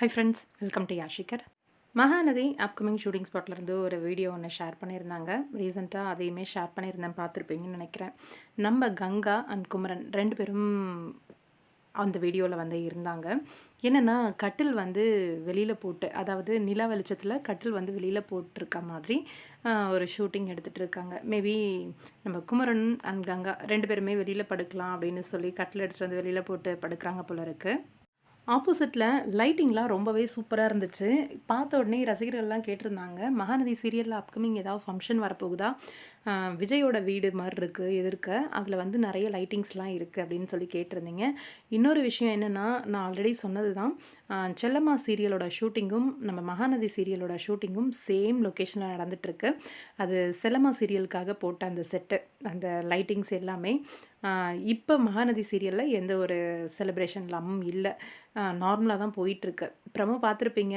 High friends welcome to யாஷிகர் Mahanadi upcoming shooting ஸ்பாட்லேருந்து ஒரு வீடியோ ஒன்று ஷேர் பண்ணியிருந்தாங்க. ரீசெண்டாக அதையுமே ஷேர் பண்ணியிருந்தேன் பார்த்துருப்பீங்கன்னு நினைக்கிறேன். நம்ம கங்கா அண்ட் குமரன் ரெண்டு பேரும் அந்த வீடியோவில் வந்து இருந்தாங்க. என்னென்னா கட்டில் வந்து வெளியில் போட்டு அதாவது நிலா வெளிச்சத்தில் கட்டில் வந்து வெளியில் போட்டிருக்க மாதிரி ஒரு ஷூட்டிங் எடுத்துகிட்டு இருக்காங்க. மேபி நம்ம குமரன் அண்ட் கங்கா ரெண்டு பேருமே வெளியில் படுக்கலாம் அப்படின்னு சொல்லி கட்டில் எடுத்துகிட்டு வந்து வெளியில் போட்டு படுக்கிறாங்க போல இருக்குது ஆப்போசிட்டில் லைட்டிங்லாம் ரொம்பவே சூப்பராக இருந்துச்சு. பார்த்த உடனே ரசிகர்கள்லாம் கேட்டிருந்தாங்க மகாநதி சீரியலில் அப்கமிங் ஏதாவது ஃபங்க்ஷன் வரப்போகுதா? விஜயோட வீடு மாதிரி இருக்குது எதிர்க்க. அதில் வந்து நிறைய லைட்டிங்ஸ்லாம் இருக்குது அப்படின்னு சொல்லி கேட்டிருந்தீங்க. இன்னொரு விஷயம் என்னென்னா நான் ஆல்ரெடி சொன்னது தான் செல்லம்மா சீரியலோட ஷூட்டிங்கும் நம்ம மகாநதி சீரியலோட ஷூட்டிங்கும் சேம் லொக்கேஷனில் நடந்துகிட்ருக்கு அது செல்லம்மா சீரியலுக்காக போட்ட அந்த செட்டு அந்த லைட்டிங்ஸ் எல்லாமே. இப்போ மகாநதி சீரியலில் எந்த ஒரு செலிப்ரேஷன் இல்லாமல் இல்லை நார்மலாக தான் போயிட்டுருக்கு. ப்ரமோ பார்த்துருப்பீங்க.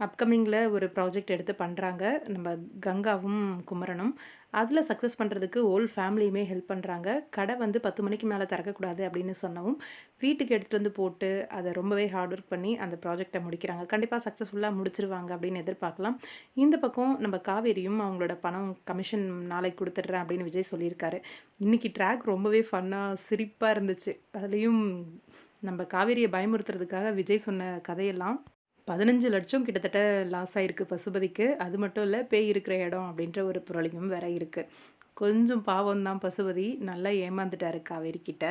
அப்கமிங்கில் ஒரு ப்ராஜெக்ட் எடுத்து பண்ணுறாங்க நம்ம கங்காவும் குமரனும். அதில் சக்ஸஸ் பண்ணுறதுக்கு ஓல் ஃபேமிலியுமே ஹெல்ப் பண்ணுறாங்க கடை வந்து பத்து மணிக்கு மேலே திறக்கக்கூடாது அப்படின்னு சொன்னவும் வீட்டுக்கு எடுத்துகிட்டு வந்து போட்டு அதை ரொம்பவே ஹார்ட் ஒர்க் பண்ணி அந்த ப்ராஜெக்டை முடிக்கிறாங்க. கண்டிப்பாக சக்ஸஸ்ஃபுல்லாக முடிச்சிருவாங்க அப்படின்னு எதிர்பார்க்கலாம். இந்த பக்கம் நம்ம காவேரியும் அவங்களோட பணம் கமிஷன் நாளைக்கு கொடுத்துட்றேன் அப்படின்னு விஜய் சொல்லியிருக்காரு. இன்றைக்கி ட்ராக் ரொம்பவே ஃபன்னாக சிரிப்பாக இருந்துச்சு. அதுலேயும் நம்ம காவேரியை பயமுறுத்துறதுக்காக விஜய் சொன்ன கதையெல்லாம் பதினஞ்சு லட்சம் கிட்டத்தட்ட லாஸ் ஆகிருக்கு பசுபதிக்கு. அது மட்டும் இல்லை பேய் இருக்கிற இடம் அப்படின்ற ஒரு புரளியும் வேற இருக்குது கொஞ்சம் பாவம் தான் பசுபதி. நல்லா ஏமாந்துட்டாரு காவேரி கிட்ட.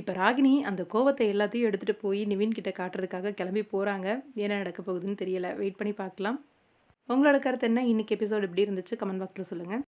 இப்போ ராகினி அந்த கோவத்தை எல்லாத்தையும் எடுத்துகிட்டு போய் நிவின் கிட்ட காட்டுறதுக்காக கிளம்பி போகிறாங்க என்ன நடக்க போகுதுன்னு தெரியல. வெயிட் பண்ணி பார்க்கலாம். உங்களோட கருத்து என்ன? இன்னைக்கு எபிசோட் எப்படி இருந்துச்சு? கமெண்ட் பாக்ஸில் சொல்லுங்கள்